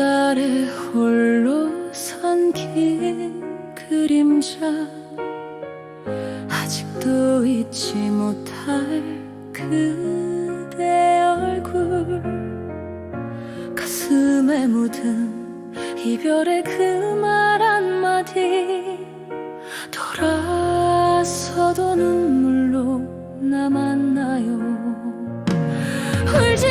달에 홀로 선 긴 그림자. 아직도 잊지 못할 그대 얼굴. 가슴에 묻은 이별의 그 말 한마디. 돌아서도 눈물로 남았나요? 울지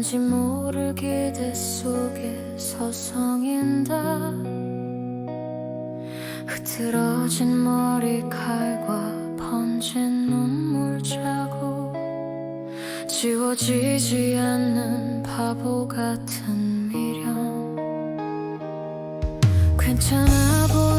왠지 모를 기대 속에 서성인다. 흐트러진 머리칼과 번진 눈물 자국. 지워지지 않는 바보 같은 미련. 괜찮아 보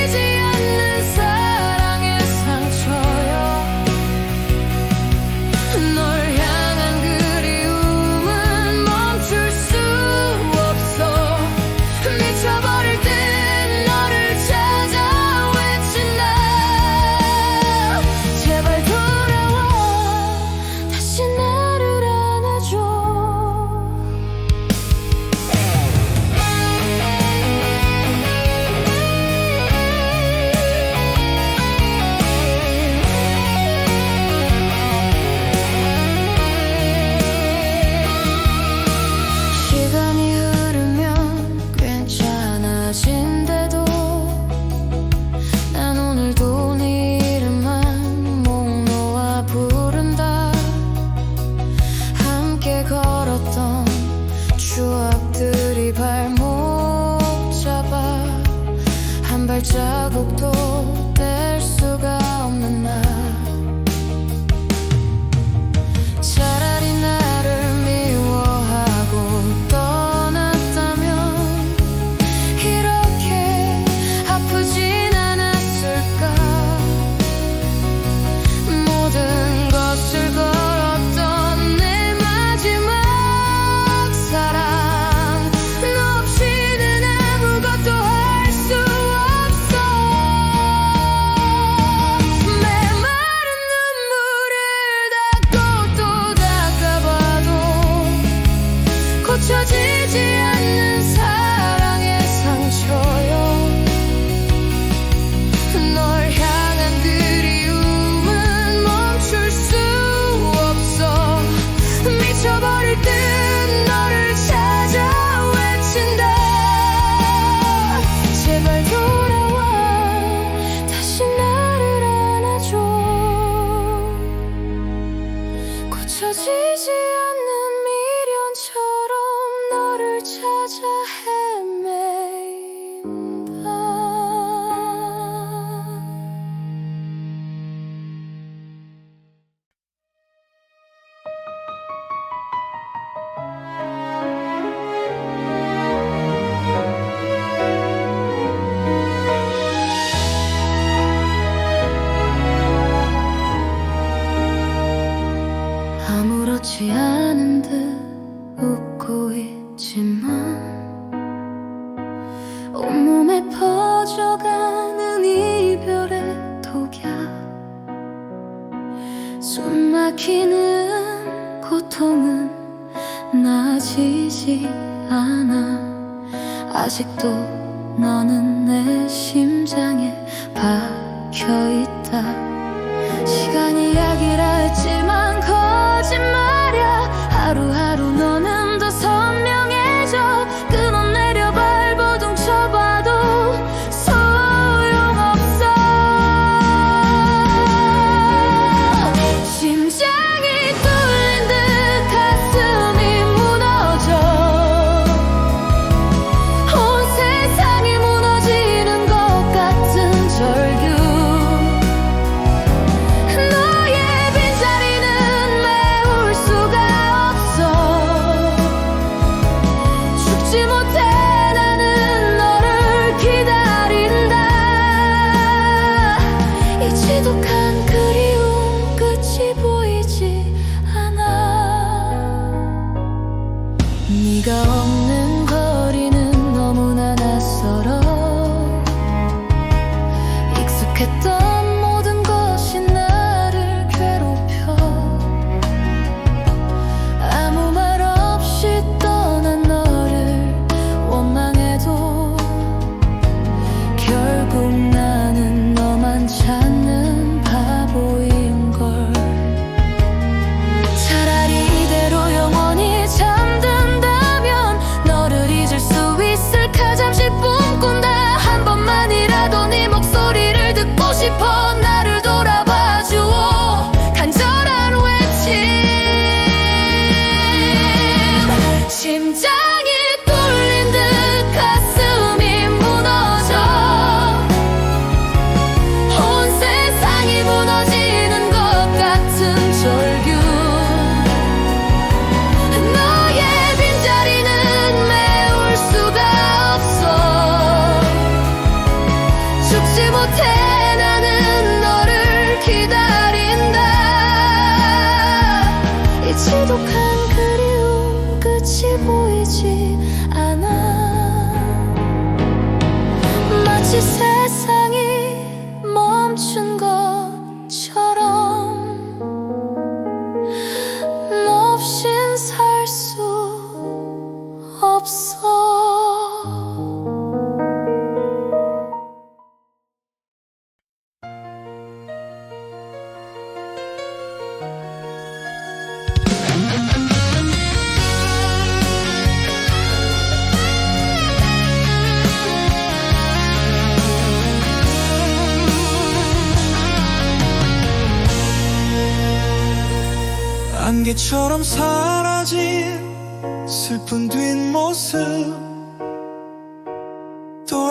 crazy on the side. 멈춘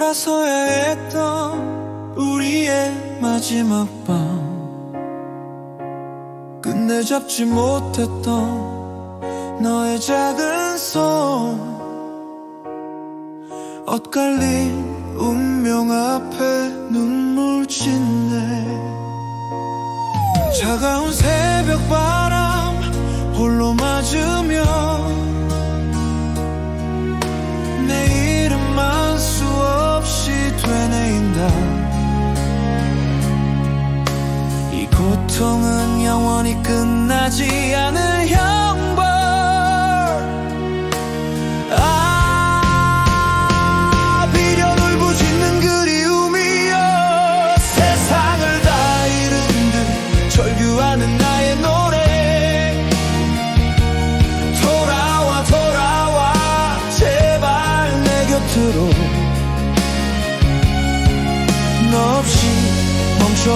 돌아서야 했던 우리의 마지막 밤. 끝내 잡지 못했던 너의 작은 손. 엇갈린 운명 앞에 눈물 짓네. 차가운 새벽 바람 홀로 맞으며 되뇌인다. 이 고통은 영원히 끝나지 않을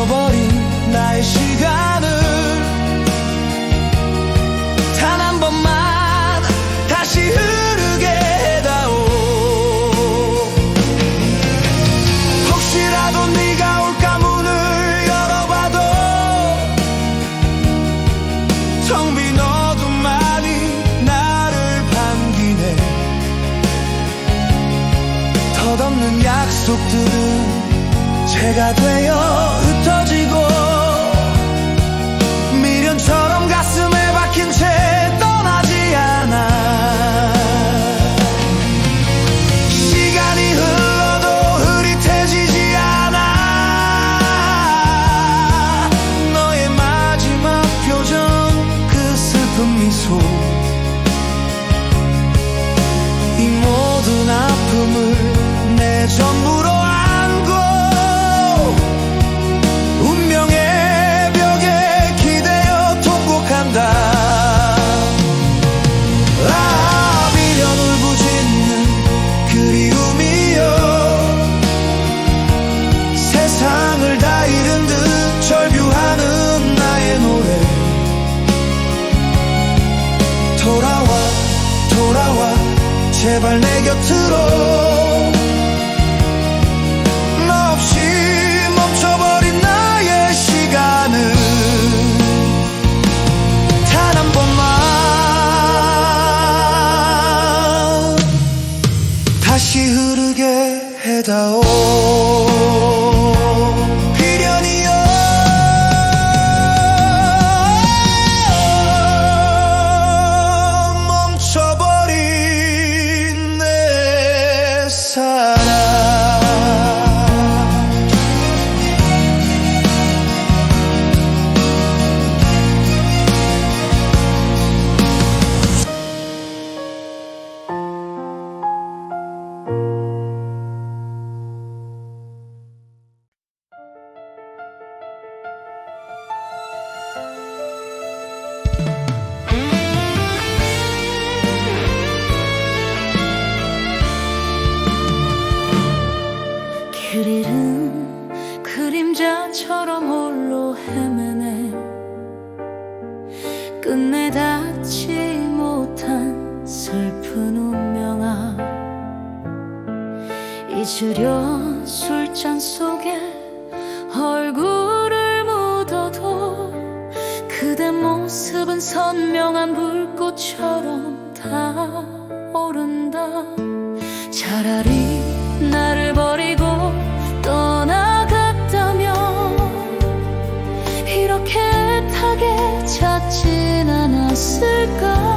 멈춰버린 나의 시간을 단 한 번만 다시 흐르게 해다오. 혹시라도 네가 올까 문을 열어봐도 텅 빈 어둠만이 나를 반기네. 덧없는 약속들은 제가 되어 내 전부로 안고 운명의 벽에 기대어 통곡한다. 아 미련 울부짖는 그리움이여 세상을 다 잃은 듯 절규하는 나의 노래. 돌아와 돌아와 제발 내 곁으로 해 타오른다. 차라리 나를 버리고 떠나갔다면 이렇게 애타게 찾진 않았을까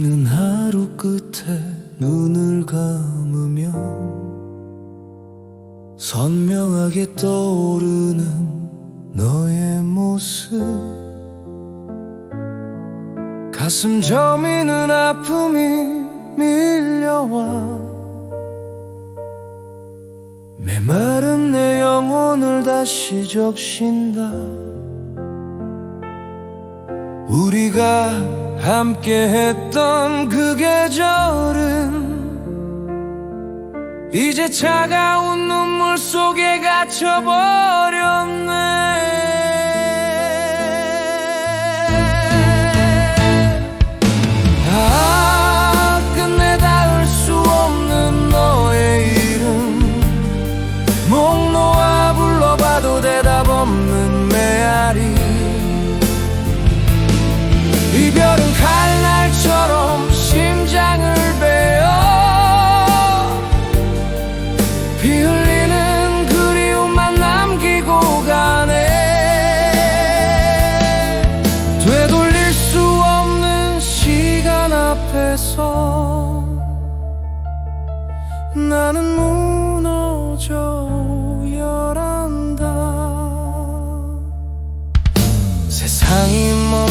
숨막히는 하루 끝에 눈을 감으면 선명하게 떠오르는 너의 모습. 가슴 저미는 아픔이 밀려와 메마른 내 영혼을 다시 적신다. 우리가 함께 했던 그 계절은 이제 차가운 눈물 속에 갇혀버렸네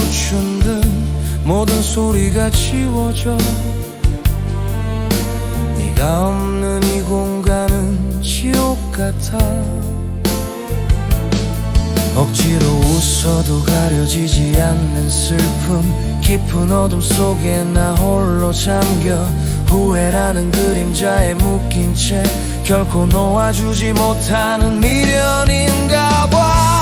멈춘 듯 모든 소리가 지워져. 네가 없는 이 공간은 지옥 같아. 억지로 웃어도 가려지지 않는 슬픔. 깊은 어둠 속에 나 홀로 잠겨. 후회라는 그림자에 묶인 채 결코 놓아주지 못하는 미련인가 봐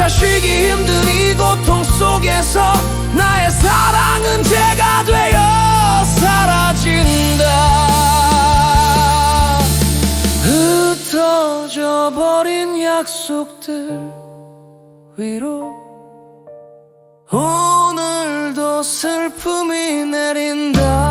숨조차 쉬기 힘든 이 고통 속에서 나의 사랑은 죄가 되어 사라진다. 흩어져 버린 약속들 위로 오늘도 슬픔이 내린다